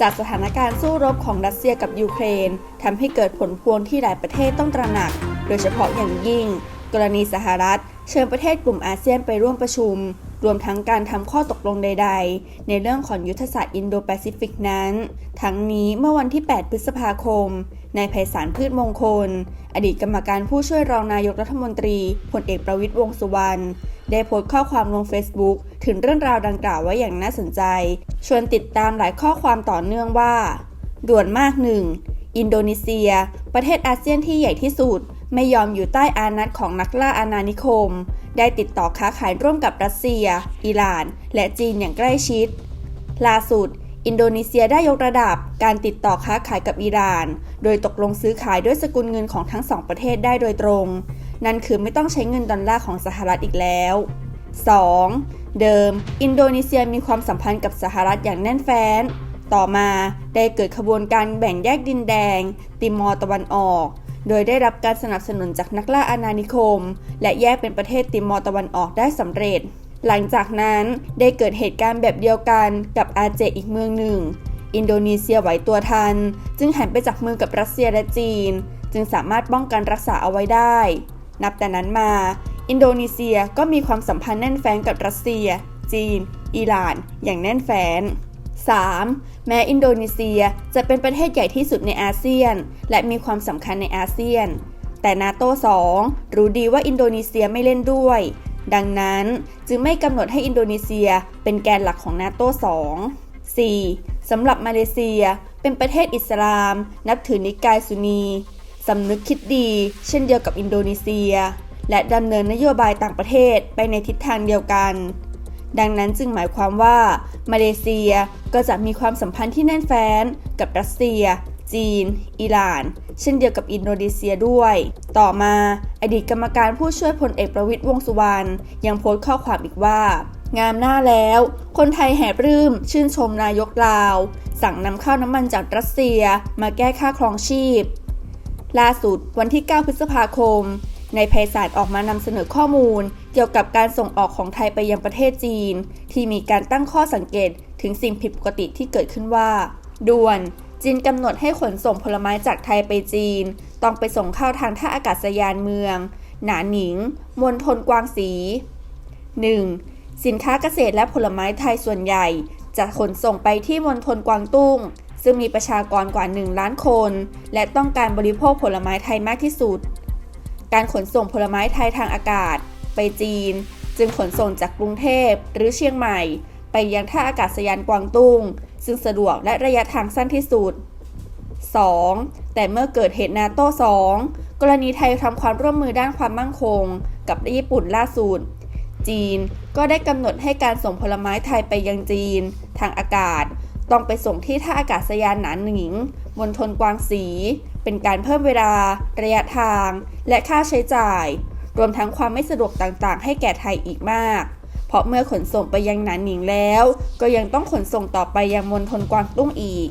จากสถานการณ์สู้รบของรัสเซียกับยูเครนทำให้เกิดผลพวงที่หลายประเทศต้องตระหนัก โดยเฉพาะอย่างยิ่ง กรณีสหรัฐ เชิญประเทศกลุ่มอาเซียนไปร่วมประชุม รวมทั้งการทำข้อตกลงใด ๆ ในเรื่องของยุทธศาสตร์อินโดแปซิฟิกนั้น ทั้งนี้เมื่อวันที่ 8 พฤษภาคมนายไพศาลพืชมงคล อดีตกรรมการผู้ช่วยรองนายกรัฐมนตรีพลเอกประวิตรวงสุวรรณ ได้โพสต์ข้อความลง Facebook ถึงเรื่องราวดังกล่าวไว้อย่างน่าสนใจ ชวนติดตามหลายข้อความต่อเนื่องว่า ด่วนมากหนึ่งอินโดนีเซีย ประเทศอาเซียนที่ใหญ่ที่สุด ไม่ยอมอยู่ใต้อานัตของนักล่าอาณานิคม ได้ติดต่อค้าขายร่วมกับรัสเซีย อิหร่าน และจีนอย่างใกล้ชิด ล่าสุด อินโดนีเซียได้ยกระดับการติดต่อค้าขายกับอิหร่าน โดยตกลงซื้อขายด้วยสกุลเงินของทั้งสองประเทศได้โดยตรง นั่นคือไม่ต้องใช้เงินดอลลาร์ของสหรัฐอีกแล้ว 2. เดิม อินโดนีเซียมีความสัมพันธ์กับสหรัฐอย่างแน่นแฟ้น ต่อมาได้เกิดขบวนการแบ่งแยกดินแดง ติมอร์ตะวันออก โดยได้รับการสนับสนุนจากนักล่าอาณานิคม และแยกเป็นประเทศติมอร์ตะวันออกได้สำเร็จ หลังจากนั้นได้เกิดเหตุการณ์แบบเดียวกันกับอาเจอีกเมืองหนึ่ง อินโดนีเซียไหวตัวทัน จึงหันไปจับมือกับรัสเซียและจีน จึงสามารถป้องกันรักษาเอาไว้ได้ นับแต่นั้นมา อินโดนีเซียก็มีความสัมพันธ์แน่นแฟ้นกับรัสเซีย จีน อิหร่าน อย่างแน่นแฟ้น 3. แม้อินโดนีเซียจะเป็นประเทศใหญ่ที่สุดในอาเซียน และมีความสำคัญในอาเซียน แต่นาโต้2รู้ดีว่าอินโดนีเซียไม่เล่นด้วย ดังนั้นจึงไม่กำหนดให้อินโดนีเซียเป็นแกนหลักของนาโต้2 4. สำหรับมาเลเซีย เป็นประเทศอิสลาม นับถือนิกายซุนี สำนึกคิดดี เช่นเดียวกับอินโดนีเซีย และดำเนินนโยบายต่างประเทศไปในทิศทางเดียวกัน ดังนั้นจึงหมายความว่า มาเลเซียก็จะมีความสัมพันธ์ที่แน่นแฟ้นกับรัสเซีย จีน อิหร่าน เช่นเดียวกับอินโดนีเซียด้วย ต่อมาอดีตกรรมการผู้ช่วยพลเอกประวิตรวงสุวรรณยังโพสต์ข้อความอีกว่างามหน้าแล้ว คนไทยแห่ปลื้มชื่นชมนายกลาว สั่งนำเข้าน้ำมันจากรัสเซียมาแก้ค่าครองชีพ ล่าสุดวันที่ 9 พฤษภาคม ในไพศาลออกมานำเสนอข้อมูล เกี่ยวกับการส่งออกของไทยไปยังประเทศจีน ที่มีการตั้งข้อสังเกตถึงสิ่งผิดปกติที่เกิดขึ้นว่า ด่วน จีนกำหนดให้ขนส่งผลไม้จากไทยไปจีน ต้องไปส่งเข้าทางท่าอากาศยานเมือง หนาหนิงมณฑลกวางสี 1. สินค้าเกษตรและผลไม้ไทยส่วนใหญ่จะขนส่งไปที่มณฑลกวางตุ้ง ซึ่งมีประชากรกว่า 1 ล้านคน และต้องการบริโภคผลไม้ไทยมากที่สุด การขนส่งผลไม้ไทยทางอากาศ ไปจีน จึงขนส่งจากกรุงเทพหรือเชียงใหม่ ไปยังท่าอากาศยานกวางตุ้ง ซึ่งสะดวกและระยะทางสั้นที่สุด 2. แต่เมื่อเกิดเหตุนาโต้2กรณีไทยทำความร่วมมือด้านความมั่นคง กับญี่ปุ่นล่าสุด จีนก็ได้กำหนดให้การส่งผลไม้ไทยไปยังจีน ทางอากาศ ต้องไปส่งที่ท่าอากาศยานหนานหนิงมณฑลกวางสี เป็นการเพิ่มเวลา ระยะทาง และค่าใช้จ่าย รวมทั้งความไม่สะดวกต่างๆ ให้แก่ไทยอีกมาก เพราะเมื่อขนส่งไปยังหนานหนิงแล้ว ก็ยังต้องขนส่งต่อไปยังมณฑลกวางตุ้งอีก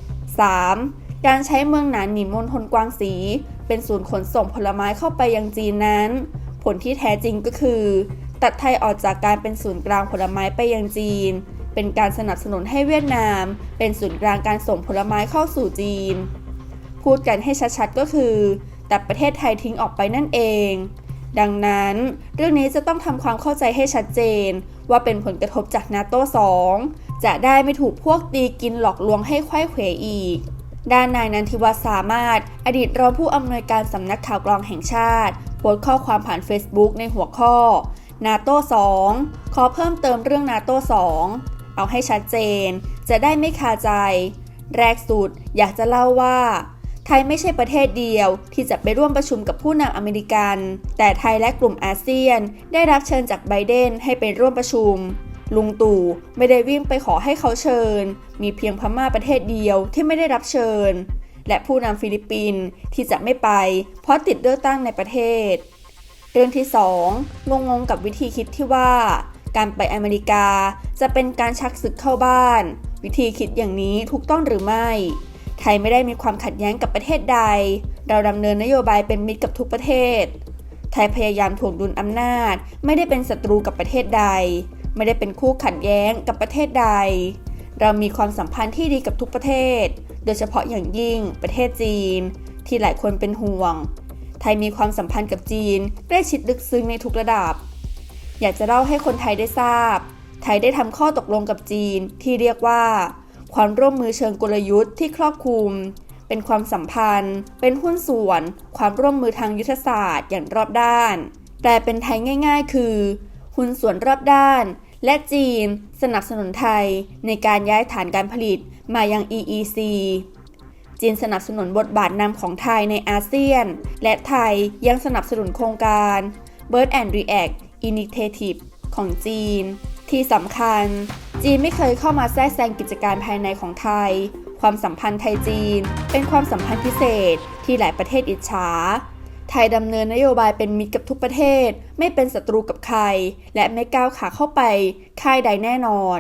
3. การใช้เมืองหนานหนิงมณฑลกวางสี เป็นศูนย์ขนส่งผลไม้เข้าไปยังจีนนั้น ผลที่แท้จริงก็คือ ตัดไทยออกจากการเป็นศูนย์กลางผลไม้ไปยังจีน เป็นการสนับสนุนให้เวียดนาม เป็นศูนย์กลางการส่งผลไม้เข้าสู่จีน พูดกันให้ชัดๆก็คือตัดประเทศไทยทิ้งออกไปนั่นเอง ดังนั้น เรื่องนี้จะต้องทำความเข้าใจให้ชัดเจน ว่าเป็นผลกระทบจากนาโต้2จะได้ไม่ถูกพวกตีกินหลอกลวงให้ไขว้เขวอีกด้านนายนันทิวัฒสามารถ อดีตรองผู้อำนวยการสำนักข่าวกรองแห่งชาติโพสต์ข้อความผ่าน Facebook ในหัวข้อ นาโต้2ขอเพิ่มเติมเรื่องนาโต้2 เอาให้ชัดเจน จะได้ไม่คาใจ แรกสุดอยากจะเล่าว่า ไทยไม่ใช่ประเทศเดียวที่จะไปร่วมประชุมกับผู้นำอเมริกัน แต่ไทยและกลุ่มอาเซียน ได้รับเชิญจากไบเดนให้ไปร่วมประชุม ลุงตู่ไม่ได้วิ่งไปขอให้เขาเชิญ มีเพียงพม่าประเทศเดียวที่ไม่ได้รับเชิญ และผู้นำฟิลิปปินส์ที่จะไม่ไป เพราะติดเลือกตั้งในประเทศ เรื่องที่ 2 งงงๆกับวิธีคิดที่ว่า การไปอเมริกาจะเป็นการชักศึกเข้าบ้าน วิธีคิดอย่างนี้ถูกต้องหรือไม่ ไทยไม่ได้มีความขัดแย้งกับประเทศใด เราดำเนินนโยบายเป็นมิตรกับทุกประเทศ ไทยพยายามถ่วงดุลอำนาจ ไม่ได้เป็นศัตรูกับประเทศใด ไม่ได้เป็นคู่ขัดแย้งกับประเทศใด เรามีความสัมพันธ์ที่ดีกับทุกประเทศ โดยเฉพาะอย่างยิ่งประเทศจีน ที่หลายคนเป็นห่วง ไทยมีความสัมพันธ์กับจีนใกล้ชิดลึกซึ้งในทุกระดับ อยากจะเล่าให้คนไทยได้ทราบ ไทยได้ทำข้อตกลงกับจีนที่เรียกว่า ความร่วมมือเชิงกลยุทธ์ที่ครอบคลุม เป็นความสัมพันธ์ เป็นหุ้นส่วน ความร่วมมือทางยุทธศาสตร์อย่างรอบด้านแปลเป็นไทยง่าย ๆ คือ หุ้นส่วนรอบด้าน และจีนสนับสนุนไทยในการย้ายฐานการผลิตมายัง EEC จีนสนับสนุนบทบาทนำของไทยในอาเซียน และไทยยังสนับสนุนโครงการ Bird and React Initiative ของจีน ที่สำคัญ จีนไม่เคยเข้ามาแทรกแซงกิจการภายในของไทย ความสัมพันธ์ไทยจีน เป็นความสัมพันธ์พิเศษที่หลายประเทศอิจฉาไทยดำเนินนโยบายเป็นมิตรกับทุกประเทศ ไม่เป็นศัตรูกับใคร และไม่ก้าวขาเข้าไปค่ายใดแน่นอน